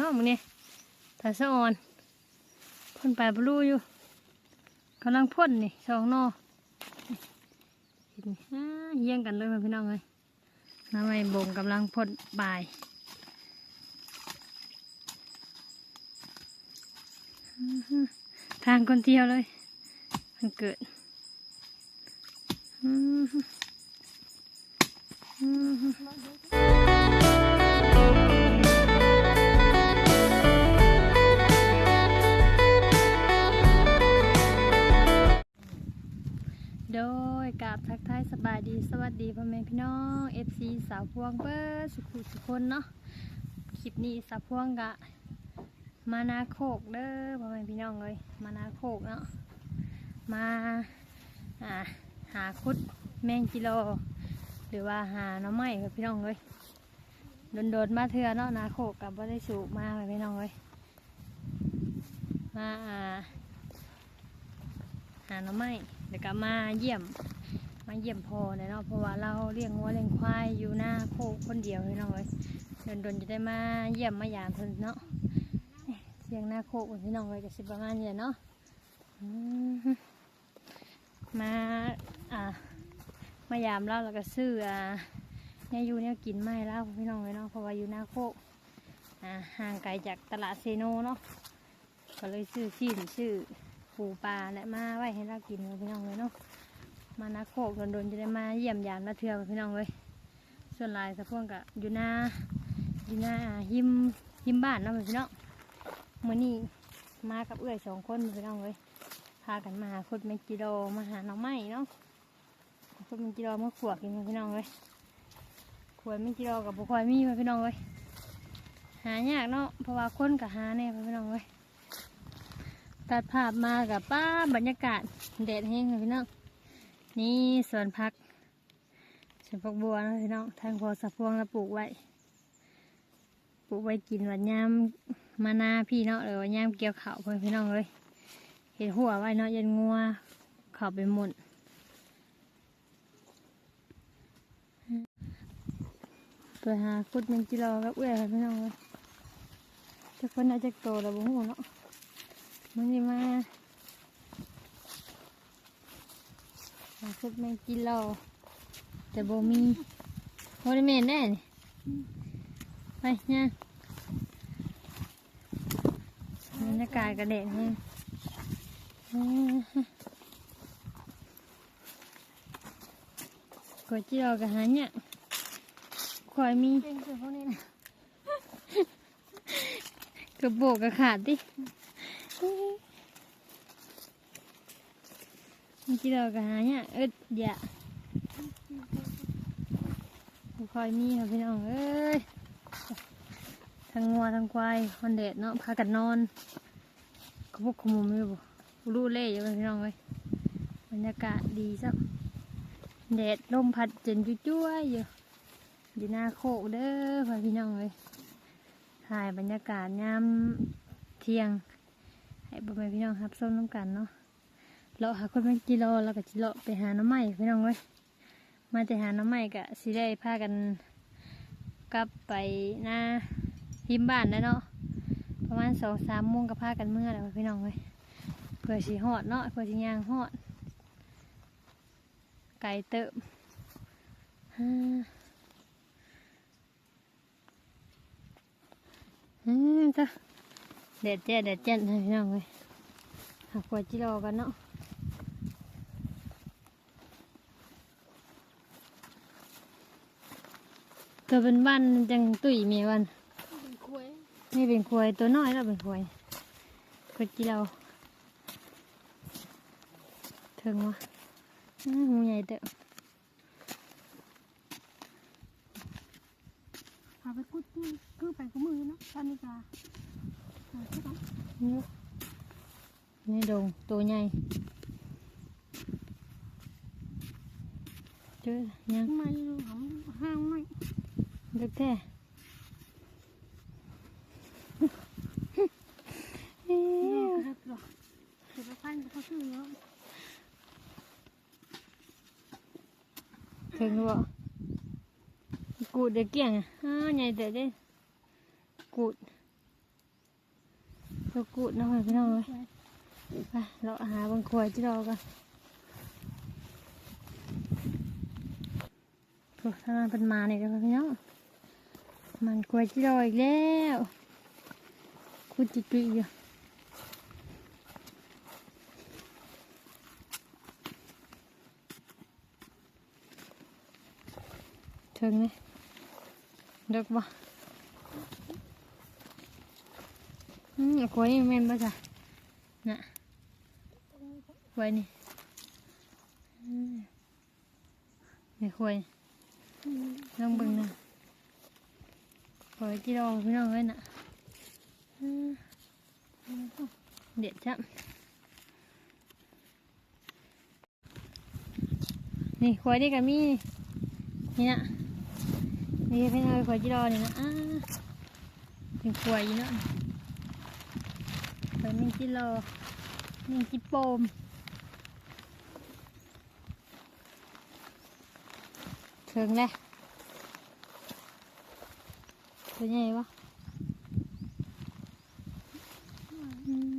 นาะมึงเนี่ยตาสะอ่อนพ่นไปบลูอยู่กำลังพ่นนี่สองนอเยี่ยงกันเลยพี่น้องเลยน้ำไม่บ่งกำลังพ่นบายทางคนเที่ยวเลย มันเกิดอื้อหืออื้ กราบทักทายสบายดีสวัสดีพ่อแม่พี่น้อง FC สาวพวงเบอร์สุขุสุคนเนาะคลิปนี้สาวพวงกะ มานาโคกเด้อพ่อแม่พี่น้องเลยมานาโคกเนาะมาหาคุดแมงกิโล หรือว่าหาน้ำไม้พ่อพี่น้องเลยโดนๆมาเถื่อเนาะนาโคกกับว่าได้สูบมาพ่อพี่น้องเลยมาอ่าหาน่อไม้ เดี๋ยวก็มาเยี่ยมมาเยี่ยมพ่อเนาะเพราะว่าเราเลี้ยงวัวเลี้ยงควายอยู่หน้าโคกคนเดียวพี่น้องเลยโดนๆจะได้มาเยี่ยมมายามเพิ่นเนาะเสียงหน้าโคกพี่น้องเลยก็สิประมาณนี้เนาะมาอ่ามายามเราแล้วก็ซื้ออ่าเนี่ยอยู่เนี่ยกินไม่แล้วพี่น้องเลยเนาะเพราะว่าอยู่หน้าโคกอ่าห่างไกลจากตลาดเซโนเนาะก็เลยซื้อชิ้นซื้อ ปูปลาและมาไว้ให้เรากินเลยพี่น้องเลยเนาะมานาโคกโดนๆจะได้มาเยี่ยมยามนาเทือพี่น้องเลยส่วนลายสะพวงกะอยู่หน้าอยู่หน้าหิมหิมบ้านเนาะพี่น้องมื่อนี้มากับเอื้อยสองคนพี่น้องเลยพากันมาหาคุดเมกิโลมาหาหน้องไม้เนาะคุดเมกิโลมาขวดกินพี่น้องเลยขวดเมกิโลกับบุควายมีพี่น้องเลยหายากเนาะเพราะว่าคนกับหาแน่พี่น้องเลย ตัดภาพมากับป้าบรรยากาศแดดแห้งเลยพี่น้องนี่สวนพักสวนพักบัวนะพี่น้องทางพอสะพวงแล้วปลูกไว้ ปลูกไว้กินวันยามมานาพี่เนาะหรือวันยามเกี่ยวข้าเพื่อนพี่น้องเลยเห็นหัวไว้เนาะยันงัวเข่าไปหมุนตัวหาคุดแมงจิโลกับเอื้อยค่ะพี่น้องเลยจะคนอาจจะโตแล้วบุ้งเนาะ มันจะมาหาคุดแมงกินเราแต่โบมีโฮลิเมนแน่นี่ไปเนี่ยบรรยากาศกระเด็นเนี่ยกดจีเรากับหาเนี่ยคอยมีเป็นคือพวกนี้นะกระโบกกระขาดดิ มีกี่ดอกกระหาเนี่ยเอ็ดเดียคอยมีค่ะพี่น้องเอ้ยทั้งงัวทั้งควายมันแดดเนาะพากันนอนกระพุกขมุมอยู่บ่รู้เล่อยู่พี่น้องเอ้ยบรรยากาศดีสักแดดลมพัดเจนจุ้ยอยู่อยู่หน้าโคกเด้อพี่น้องเอ้ยถ่ายบรรยากาศยามเที่ยง ให้พ่อแม่พี่น้องครับส้มน้ำกันเนาะเราหาคนเป็นกิโลแล้วก็จิโลไปหาน้ำใหม่พี่น้องเว้ยมาแต่หาน้ำใหม่กะสิได้พากันกลับไปหน้าหิมบ้านนะเนาะประมาณสองสามโมงก็พากันเมื่อแล้วพี่น้องเว้ยเพื่อสีหอดเนาะเพื่อสียางหอด ไก่เติบฮ่าอืมจ้ะ เด็ดเจ๊เด็ดเจ๊ให้พี่น้องเลยหักหัวจิโรกันเนาะตัวเป็นบ้านจังตุ๋ยมีวันนี่เป็นควายตัวน้อยแล้วเป็นควายควายจิโร่ถึงวะหูใหญ่เด้อพาไปกุดที่คือไปกับมือเนาะตอนนี้ก็หา ที่ไหนนี่นี่ดงตัวใหญ่เจอยังมาอยู่ ตัวกูดน้อยพี่น้องเลยไปเราหาบางขวดที่เรากันโอ้ทางนั้นเป็นมาเนี่ยกันพี่น้องมันขวดที่เราอีกแล้วคุดจิกกุยอยู่ถึงไหมเด็กบ่ อืมขวดนี่แม่นบ่จ้ะน่ะขวดนี่อืมนี่ขวดลองบิ่งนะขวดที่เราพี่น้องเลยน่ะเด็ดจ้ะนี่ขวดนี่ก็มีนี่นะนี่พี่น้องขวดที่รานี่นะอ่าเป็นขวดอยู่เนาะ อหนึ่งกิโลหนึ่งกิโปมถึงเลยตัวใหไงวะอืม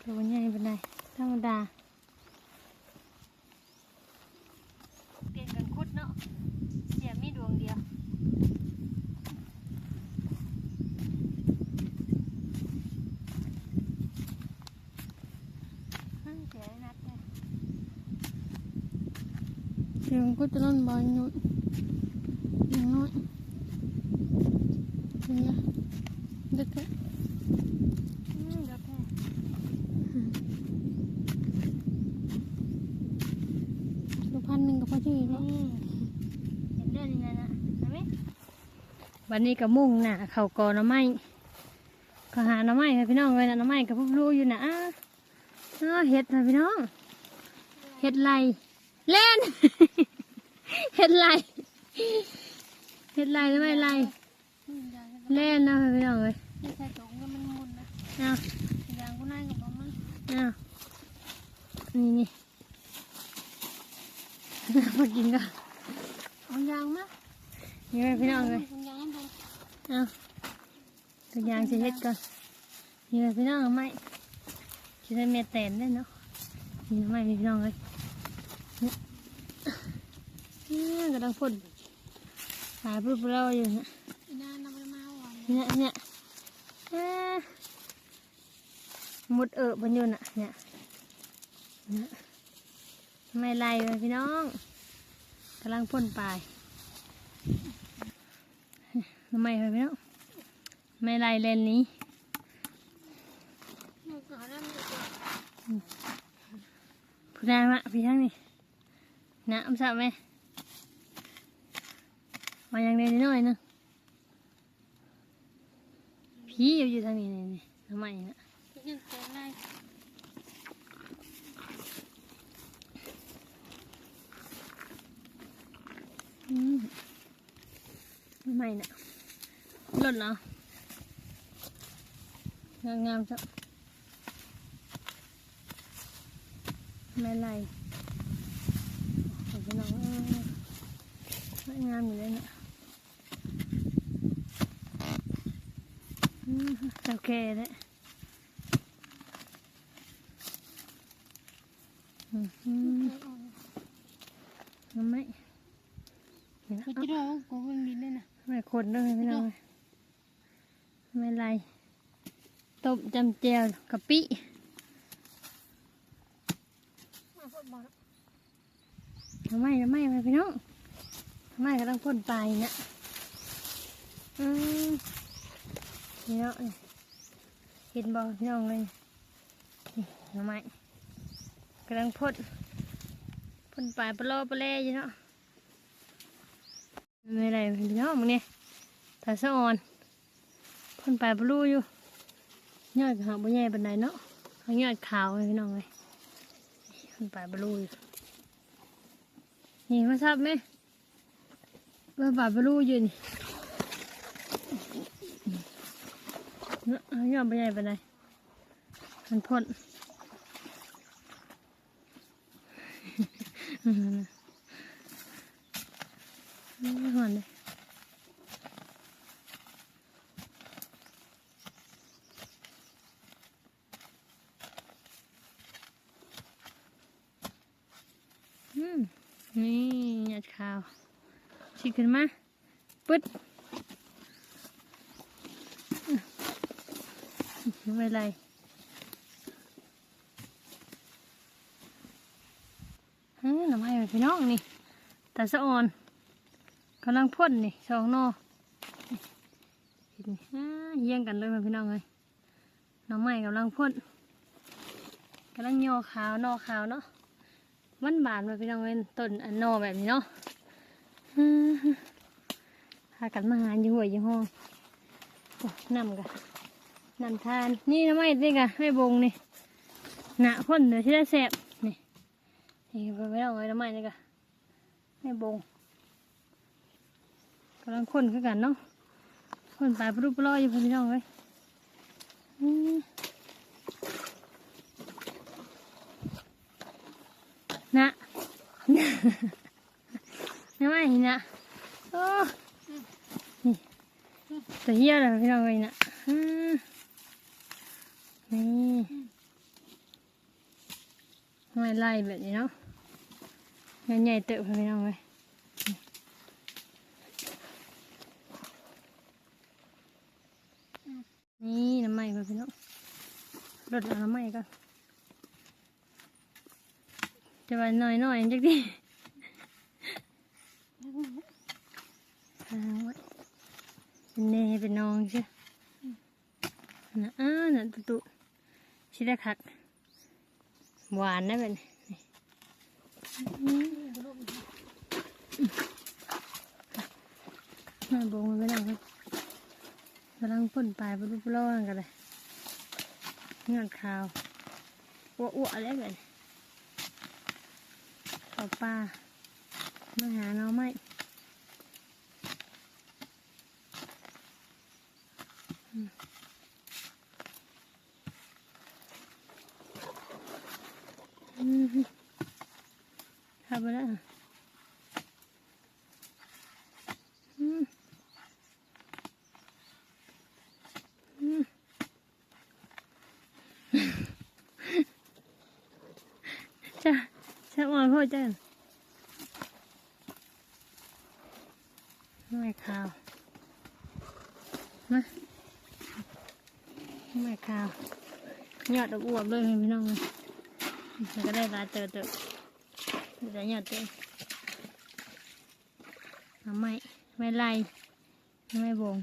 ตัวใหญ่เป็นไงธรรมดาเปลี่ยนกันคุดเนาะเสียมีดวงเดียว เสียงก็จะนั่นบานอยู่อย่างน้อยเป็นไงเด็กแค่อืมเดี๋ยวแค่ลูกพันหนึ่งกับพ่อชื่อนี่เนาะเห็นเรื่องยังนะเห็นไหมวันนี้ก็มุ่งน่ะเขากอหน้ำไม้ก็หาหน้ำไม้ค่ะพี่น้องเลยนะหน้ำไม้กับพวกลูอยู่นะอ้าอ้าเห็ดนะพี่น้องเห็ดไร เล่น เห็ดไรเห็ดไรหรือไม่ไรอืมยางเล่นนะพี่น้องเลยที่ใส่ถุงก็มันมุนนะเอายางก็น่ากับมันเอานี่นี่มากินก็เอายางมานี่ไหมพี่น้องเลยเอายางให้ดูเอาตัวอย่างจะเฮ็ดก่อนนี่แหละพี่น้องเอาไม่จะได้เมียแตนได้เนาะนี่ไม่มีพี่น้องเลย เนี่ยเนี่ยกำลังพ่นหาปุ๊บเราอยู่เนี่ยอีน่านำไปมาหวานเนี่ยเนี่ยเอ้อมุดเอะบนอยู่น่ะเนี่ยเนี่ยไม่ไล่เลยพี่น้องกำลังพ่นปลายทำไมเลยพี่น้องไม่ไล่เลนนี้หนูขอได้ไหมผู้นายมาพี่ทั้งนี่ นะอำสาไหมมาอย่างเดียวนิดหน่อยนึงพี่อยู่ทางนี้นี่นี่ทำไมนะยังแกงไมทำไมนะหล่นเหรองามๆจ้ะไม่ไร พี่น้องเอ้ยงามอยู่เลยนะโอเคเลยอืมอืมทำไม่เห็นแล้วจะดูว่ากูเป็นดินเลยนะไม่คนด้วยพี่น้องไม่ไรต้มจำเจียวกะปิ มาพูดบอก ทำไมทำไมมาพี่น้องทำไมก็ต้องพ่นไปนะอืมพี่น้องนี่เห็นบอพี่น้องเลยนี่ทำไมกำลังพ่นพ่นไปปลอปลาแล่อยู่เนาะไม่ไรพี่น้องมึงเนี่ยตาสะอ่อนพ่นไปปลูอยู่ยอดหางบ่ใหญ่ปานใดเนาะเขายอดขาวพี่น้องเลยพ่นไปปลูอยู่ นี่มาทราบไหมว่าบาบลูอยู่นี่ยอมไปไหนไปไหนมันพ่นไม่หอนเลย ข้าว ชิขึ้นมาปึ๊ดไม่เป็นไรเฮ้ยหน่อไม้ไปพี่น้องนี่แตาสะออนกำลังพ่นนี่สองนอเห็นเฮี้ยงกันเลยพี่น้องเลยหน่อไม้กำลังพ่นกำลังยอขาว นอขาวเนาะมันบานมาพี่น้องเลยต้นอันนอแบบนี้เนาะ พากันมาหาอยู่หัวอยู่ห้องโอ้นำกันนำทาน นี่นะไม่นี่กะไม่บงนี่หนาพ่นเดี๋ยวที่ได้แสบนี่นี่ไปไม่เอาไว้แล้วไม่นี่กะไม่บงกำลังคนคือกันเนาะคนไปปลุกปลอยอยู่พี่น้องเลยอืม นะไม่ไหวนะโอ้นี่ตัวเหี้ยเลยพี่น้องเลยนะนี่ไม่ไล่แบบนี้เนาะเงินใหญ่เติบพี่น้องเลยนี่น้ำไหม้มาพี่น้องรดน้ำไหม้ก่อนจะไปหน่อยหน่อยๆจักดิค้างไว้ เนเนเป็นน้องใช่นะอ้าน่ะตุตุชิได้คัก หวานนะเป็นน่าบงไปแล้วครับกำลังพ่นปลายไปรูปล่อกันเลยงอกขาวอ้วอ้วๆแล้วเป็นเอาปลา มาหาน้องไม้อืมทำไปแล้วอะจ้าจ้าอ่อนพ่อจ้าไม่ข่าวมาไม่ข่า วยอดอวบๆเลยพี่น้องเลยมันก็ได้หลายเติบเติบแต่หยอดเต็มเอาไม่ไม่ไล่ไม่บง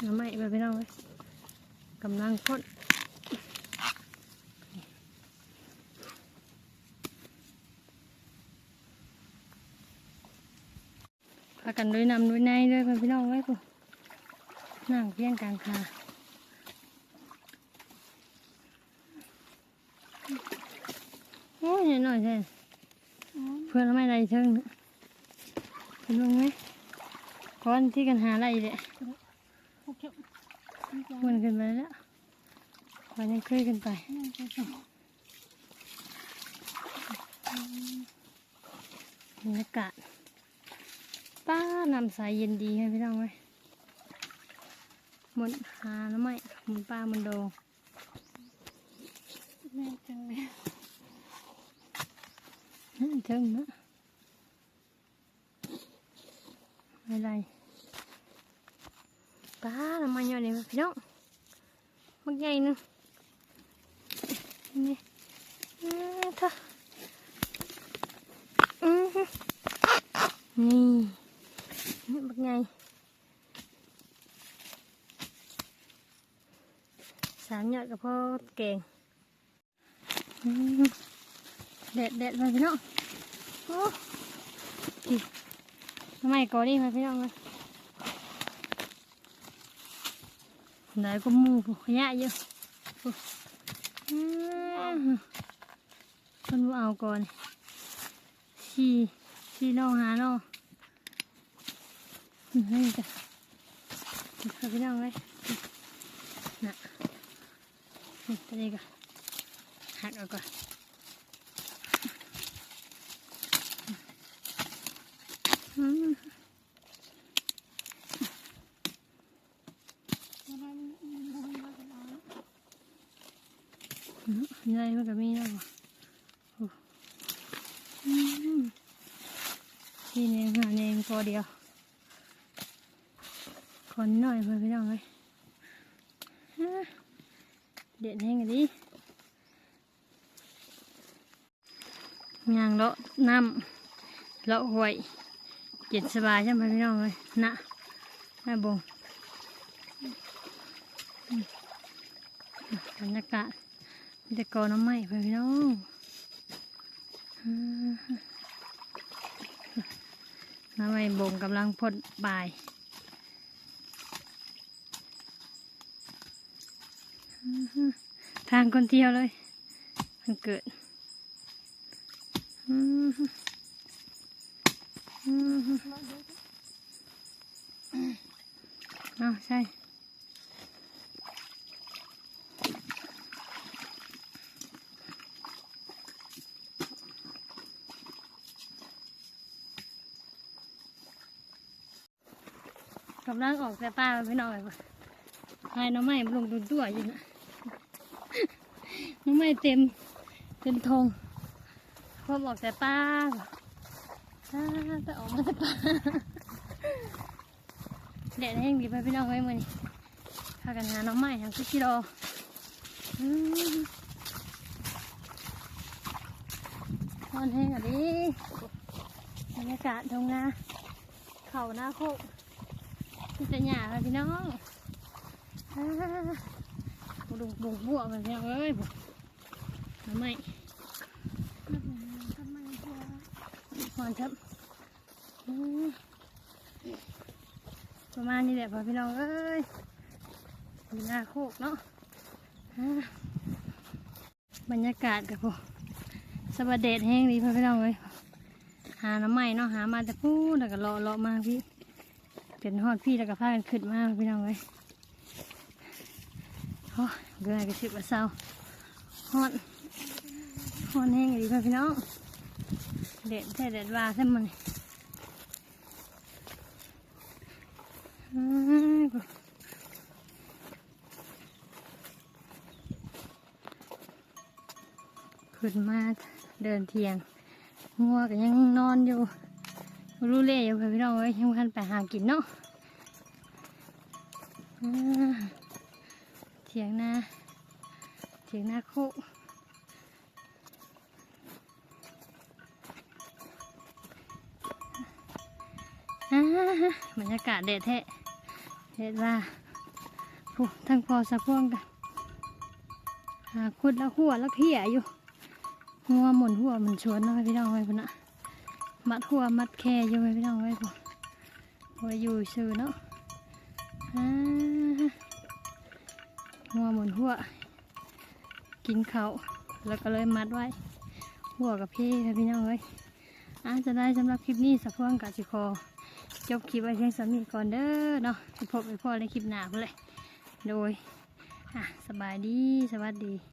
เอาไม่ไปพี่น้องเลยกำลังพ่นพากันด้วยนำด้วยในด้วยไปพี่น้องไว้กู นั่งเพียงกลางคาโอ้ยหน่อยใช่เพื่อนไม่ไรเชิงนะเป็นบ้างไหมก้อนที่กันหาอะไรเด็ดโอเคมันขึ้นไปแล้ววันนี้คุยกันไปบรรยากาศป้านำสายเย็นดีให้พี่น้องไหม หมดหาแล้วไหมหมันป้ามันโดงแม่จังเลยนั่นเชิงนะไม่ไรป้าทำไมอย่างนี้วะพี่น้องมักใหญ่นึงนี่อืมเถอะอืมนี่นี่มักใหญ่ สามยอดกับพ่อเก่งเด็ดเด็ดเลยพี่น้องโอ้ยทำไมก่อนี่มาพี่น้องเลยไหนก็มูขยะเยอะคนบ่เอาก่อนชีชีน้องหาน้องนี่จ้ะเอาพี่น้องเลยน่ะ ตัวนี้ก็หักออกก่อนใหญ่มานก็บมีนะบ่ที่เนี่งานเองตัวเดียว คนหน่อยเพื่อนพี่น้องเลย เด็ดแห้งกันดิยางเลาะน้ำเลาะหวยเจ็ดสบายใช่ไหมพี่น้องเลยนะแม่บงบรรยากาศมีแต่กอน้ำไม้เพื่อนพี่น้องน้ำไม้บงกำลังพ่นปลายอ่าฮะ ทางคนเที่ยวเลยมันเกิดอืมฮึอืมฮึเราเด็กอ้าวใช่กำลังออกแต่ป้าไปหน่อยหายหน้ำไม้ลงตัวตัวอยู่นะ น้ำไม้เต็มเต็มทงพอบอกแต่ป้าอ่าแต่ออกมาแต่ป้าแดดแห้งดีไปพี่น้องไว้มือนี่พากันหาน้องไม้ทางสิกิโลอืมนอนแห้งอะดิบรรยากาศตรงนาเข่าหน้าโคกที่จะหยาค่ะพี่น้องบุกบุกบวกกันพี่น้องเอ้ย หน้อไม้หอนครับประมาณนี้แหละพอพี่น้องเอ้ยอยู่หน้าโคกเนาะบรรยากาศกับพวกสวัสดีแห้งดีพอพี่น้องเลยหาน้ำใหม่เนาะหามาแต่พูดแล้วก็รอรอมาพี่เป็นหอดพี่แล้วก็พากันขึ้นมาพี่น้องเลยโอ้ยเบื่อก็สิบว่าเศร้าหอด หอดแห้งดีพอพี่น้องเด็ดแท้เด็ดว่าใช่มันขึ้นมาเดินเทียงงัวก็ยังนอนอยู่ รู้เล่อยู่ค่ะพี่น้องเอ้ยยังพันไปหากินเนาะเทียงนาเทียงนาโค บรรยากาศเด็ดแท้เด็ดว่าผู้ทั้งพอสะพวงกันหาคุดแล้วหัวแล้วเขี่ยอยู่หัวหมุนหัวหมันชวนนะพี่น้องไว้พุ่นนะมัดหัวมัดแค่อยู่ไว้พี่น้องไว้พุ่นหัวอยู่ซื่อเนาะหัวหมุนหัวกินเขาแล้วก็เลยมัดไว้ หัวกับพี่พี่น้องเอ้ยอาจจะได้สำหรับคลิปนี้สะพวงกาสิคอ จบคลิปไว้เพียงสามีก่อนเด้อเนาะพบไปพ่อในคลิปหน้าเลยโดยอะสบายดีสวัสดี